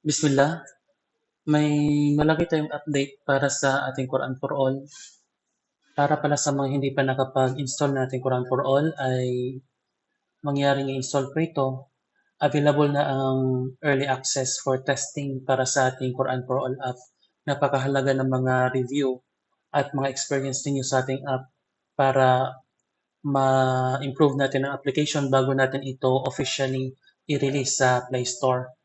Bismillah, may malaki tayong update para sa ating Quran for All. Para pala sa mga hindi pa nakapag-install na ating Quran for All ay mangyaring i-install po ito. Available na ang early access for testing para sa ating Quran for All app. Napakahalaga ng mga review at mga experience ninyo sa ating app para ma-improve natin ang application bago natin ito officially i-release sa Play Store.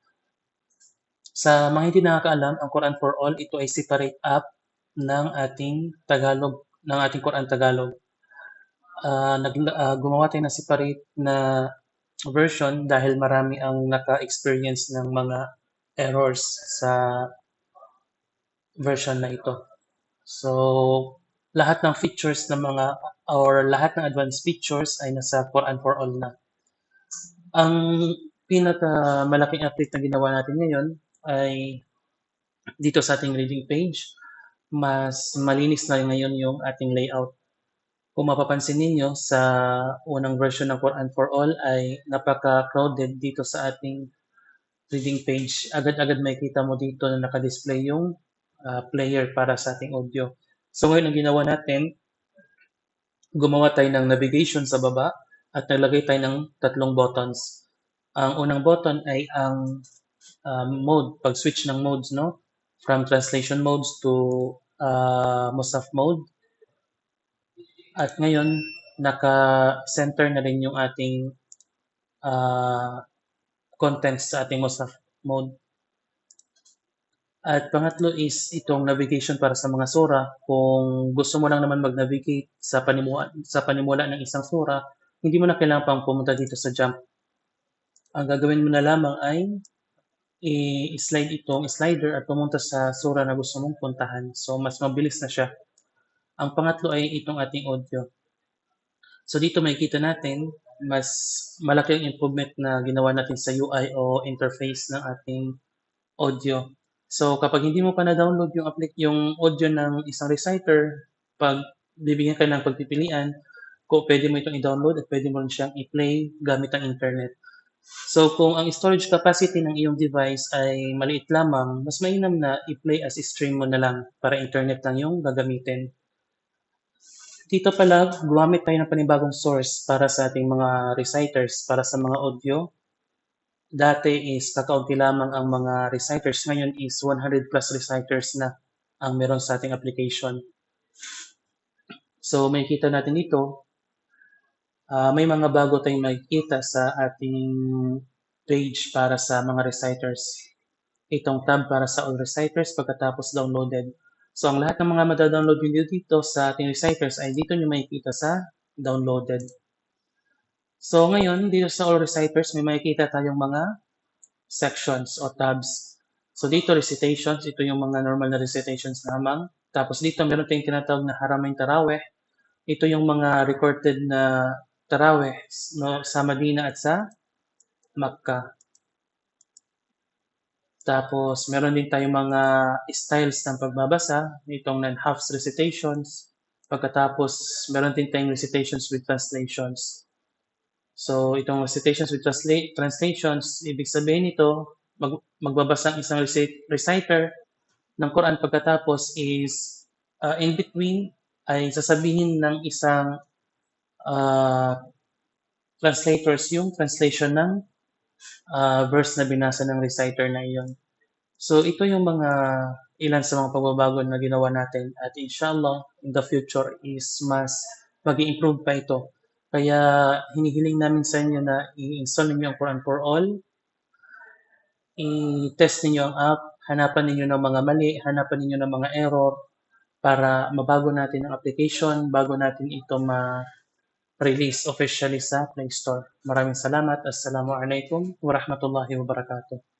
Sa mga hindi nakakaalam, ang Quran for All, ito ay separate app ng ating Tagalog, ng ating Quran Tagalog. Uh, nag, uh, gumawa tayo ng separate na version dahil marami ang naka-experience ng mga errors sa version na ito. So, lahat ng features ng mga or lahat ng advanced features ay nasa Quran for All na. Ang pinaka malaking update na ginawa natin ngayon ay dito sa ating reading page, mas malinis na ngayon yung ating layout. Kung mapapansin ninyo, sa unang version ng Quran for All ay napaka-crowded dito sa ating reading page. Agad-agad makikita mo dito na naka-display yung uh, player para sa ating audio. So ngayon ang ginawa natin, gumawa tayo ng navigation sa baba at naglagay tayo ng tatlong buttons. Ang unang button ay ang um, mode, pag-switch ng modes, no? From translation modes to uh, Musaf mode. At ngayon, naka-center na rin yung ating uh, contents sa ating Musaf mode. At pangatlo is itong navigation para sa mga sura. Kung gusto mo lang naman mag-navigate sa panimula, sa panimula ng isang sura, hindi mo na kailangan pang pumunta dito sa jump. Ang gagawin mo na lamang ay i-slide itong slider at pumunta sa sura na gusto mong puntahan. So, mas mabilis na siya. Ang pangatlo ay itong ating audio. So, dito makikita natin, mas malaki ang improvement na ginawa natin sa UI o interface ng ating audio. So, kapag hindi mo pa na-download yung, yung audio ng isang reciter, pag bibigyan ka ng pagpipilian, kung pwede mo itong i-download at pwede mo rin siyang i-play gamit ang internet. So kung ang storage capacity ng iyong device ay maliit lamang, mas mainam na i-play as stream mo na lang para internet lang yung gagamitin. Dito pala, gumamit tayo ng panibagong source para sa ating mga reciters, para sa mga audio. Dati is kakaunti lamang ang mga reciters, ngayon is 100 plus reciters na ang meron sa ating application. So may kita natin dito, uh, may mga bago tayong makikita sa ating page para sa mga reciters. Itong tab para sa all reciters pagkatapos downloaded. So, ang lahat ng mga madadownload nyo dito sa ating reciters ay dito nyo makikita sa downloaded. So, ngayon, dito sa all reciters, may makikita tayong mga sections o tabs. So, dito recitations, ito yung mga normal na recitations lamang. Tapos dito, meron tayong tinatawag na Haramain Taraweh. Ito yung mga recorded na tarawih no, sa Madina at sa Makkah. Tapos, meron din tayong mga styles ng pagbabasa, itong non-half recitations. Pagkatapos, meron din tayong recitations with translations. So, itong recitations with transla- translations, ibig sabihin nito, mag- magbabasa ang isang reciter ng Quran pagkatapos is uh, in between ay sasabihin ng isang uh, translators yung translation ng uh, verse na binasa ng reciter na iyon. So ito yung mga ilan sa mga pagbabago na ginawa natin at inshallah in the future is mas mag improve pa ito. Kaya hinihiling namin sa inyo na i-install ninyo ang Quran for All, i-test ninyo ang app, hanapan ninyo ng mga mali, hanapan ninyo ng mga error para mabago natin ang application bago natin ito ma release officially sa Play Store. Maraming salamat. Assalamualaikum warahmatullahi wabarakatuh.